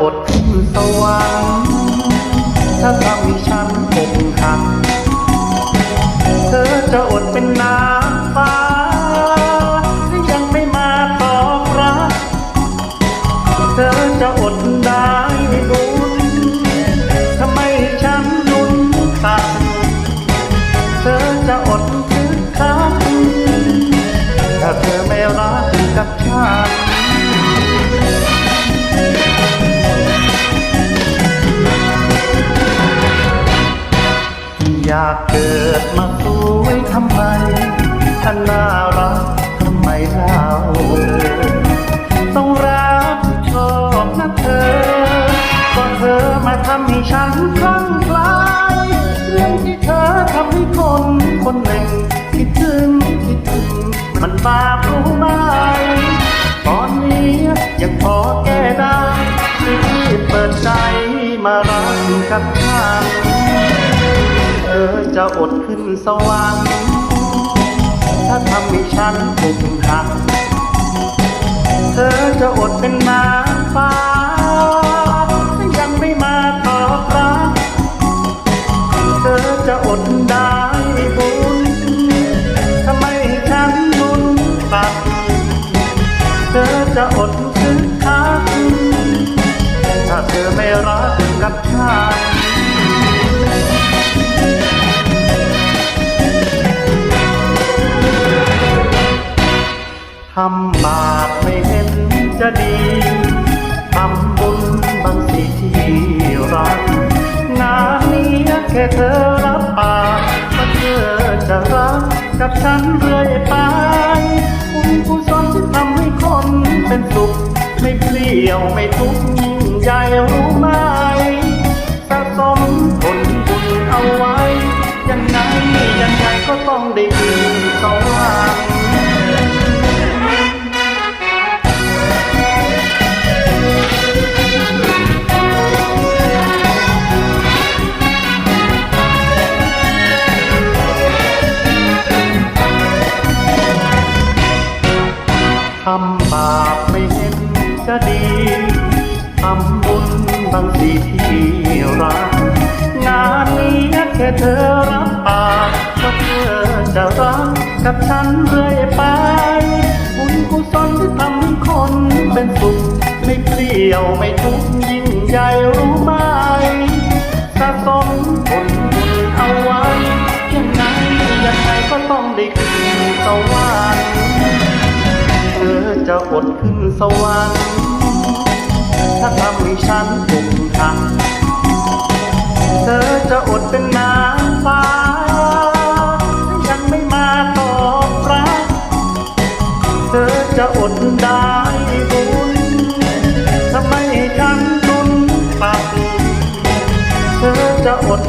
อดขึ้นสวรรค์ถ้าทำให้ฉันอกหักเธอจะอดเป็นนางฟ้าที่ยังไม่มาตอบรับเธอจะอดได้ไหมดู เกิดมาสวยทำไมถ้าน่ารักทำไมเล่าต้องรักชอบนะเธอ ก็เธอมาทำให้ฉันคลั่งคล้ายเรื่องที่เธอทำให้คนคนหนึ่งคิดถึงคิดถึงมันบาปรู้ไหมตอนนี้ยังพอแก้ได้รีบเปิดใจมารักกับฉัน เธอจะอดขึ้นสวรรค์ถ้าทำให้ฉันอกหัก เธอจะอดเป็นนางฟ้ายังไม่มาตอบรับเธอจะอดได้บุญทำไมฉันนุ่นตักเธอจะอดคึกคักถ้าเธอไม่รักกับฉันำบาปไม่เห็นจะดีทำบุญบางสิที่รัก งานนี้แค่เธอรับปากว่าเธอจะรักกับฉันเรื่อยไปบุญกุศลที่ทำให้คนเป็นสุข ไม่เปลี่ยวไม่ทุกข์ยิ่งใหญ่รู้ไหมสะสมผลบุญเอาไว้ ยังไงยังไงก็ต้องได้กินสวรรค์ บาปไม่เห็นจะดีทำบุญบางสิที่รัก งานนี้แค่เธอรับปากว่าเธอจะรักกับฉันเรื่อยไป บุญกุศลที่ทำให้คนเป็นสุข ไม่เปลี่ยวไม่ทุกข์ยิ่งใหญ่รู้ไหม อจะอดขึ้นสวรรค์ถ้าทำให้ฉันอกหักเธอจะอดเป็นนางฟ้ายังไม่มาตอบรับเธอจะอดได้บุญทำไมให้ฉันนุ่นปักเธอจะอด